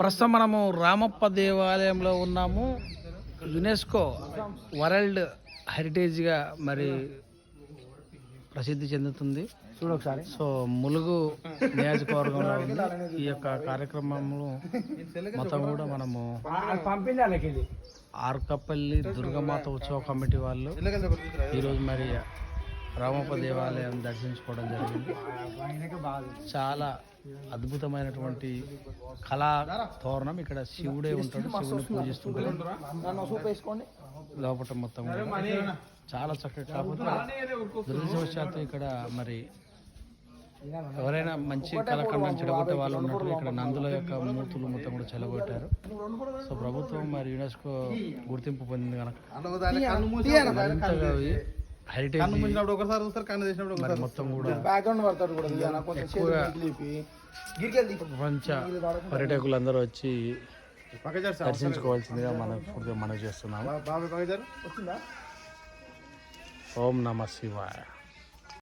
ప్రస్తుతం మనము రామప్ప దేవాలయంలో ఉన్నాము. యునెస్కో వరల్డ్ హెరిటేజ్గా మరి ప్రసిద్ధి చెందుతుంది. చూడు ఒకసారి. సో ములుగు నియోజకవర్గంలో ఉంది. ఈ యొక్క కార్యక్రమంలో మొత్తం కూడా మనము ఆర్కపల్లి దుర్గమాత ఉత్సవ కమిటీ వాళ్ళు. ఈరోజు మరి రామప్ప దేవాలయం దర్శించుకోవడం జరిగింది. చాలా అద్భుతమైనటువంటి కళా తోరణం ఇక్కడ శివుడే ఉంటాడు శివుని పూజిస్తుంటాడు. లోపల మొత్తం చాలా చక్కగా కాకపోతే దురదృష్టవశాత్తు ఇక్కడ మరి ఎవరైనా మంచి కళాఖండం చెడగొట్టే వాళ్ళు ఉన్నట్టు ఇక్కడ నందుల యొక్క మూతులు మొత్తం కూడా చెలగొట్టారు. సో ప్రభుత్వం మరి యునెస్కో గుర్తింపు పొందింది కనుక. ఒకసారి చూస్తారు కన్ను చేసినప్పుడు మరి మొత్తం కూడా బ్యాక్గ్రౌండ్ పడతాడు ప్రపంచ పర్యాటకులందరూ వచ్చి దర్శించుకోవాల్సిందిగా మనం పూర్తిగా మనం వచ్చిందా ఓం నమ శివాయ.